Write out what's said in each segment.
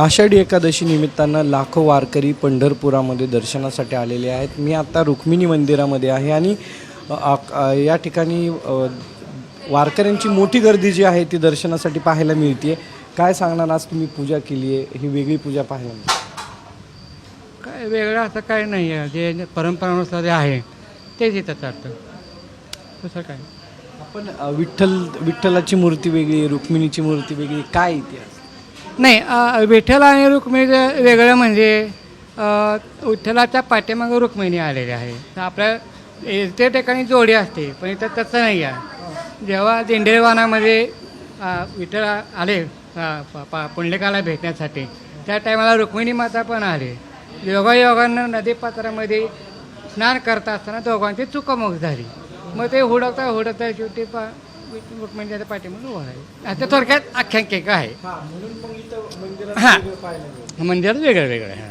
आषाढी एकादशी निमित्तानं लाखो वारकरी पंढरपुरामध्ये दर्शनासाठी आलेले आहेत. मी आता रुक्मिणी मंदिरामध्ये आहे आणि या ठिकाणी वारकऱ्यांची मोठी गर्दी जी आहे ती दर्शनासाठी पाहायला मिळते काय सांगणार? आज तुम्ही पूजा केली आहे. ही वेगळी पूजा पाहायला मिळते. काय वेगळं असं काय नाही आहे. जे परंपरानुसार आहे तेच येतं चालतं. तसं काय? आपण विठ्ठल विठ्ठलाची मूर्ती वेगळी रुक्मिणीची मूर्ती वेगळी काय इतिहास? नाही विठ्ठल आणि रुक्मिणी वेगळं म्हणजे विठ्ठलाच्या पाठीमागं रुक्मिणी आलेली आहे. तर आपल्या ते ठिकाणी जोडी असते पण इथं तसं नाही आहे जेव्हा दिंडेवानामध्ये विठ्ठल आले पुंडलिकाला भेटण्यासाठी त्या टायमाला रुक्मिणी माता पण आले. योगायोगानं नदीपात्रामध्ये स्नान करता असताना दोघांची चुकामुख झाली. मग ते हुडकता हुडकता शेवटी पा उभा आहे आता थोडक्यात आख्यानकिक आहे. म्हणून मग इथं मंदिरात हां. वेगळं पाहायला मिळतं. मंदिरात वेगळं वेगळं आहे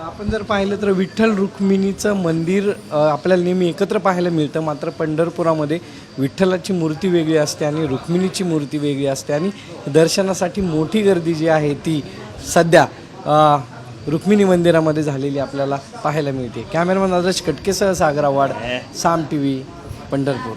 आपण जर पाहिलं तर विठ्ठल रुक्मिणीचं मंदिर अ, आपल्याला नेहमी एकत्र पाहायला मिळतं. मात्र पंढरपुरामध्ये विठ्ठलाची मूर्ती वेगळी असते आणि रुक्मिणीची मूर्ती वेगळी असते. आणि दर्शनासाठी मोठी गर्दी जी आहे ती सध्या अ, रुक्मिणी मंदिरामध्ये झालेली आपल्याला पाहायला मिळते. कॅमेरामॅन आदर्श कटकेसह सागर आव्हाड साम टी व्ही पंढरपूर.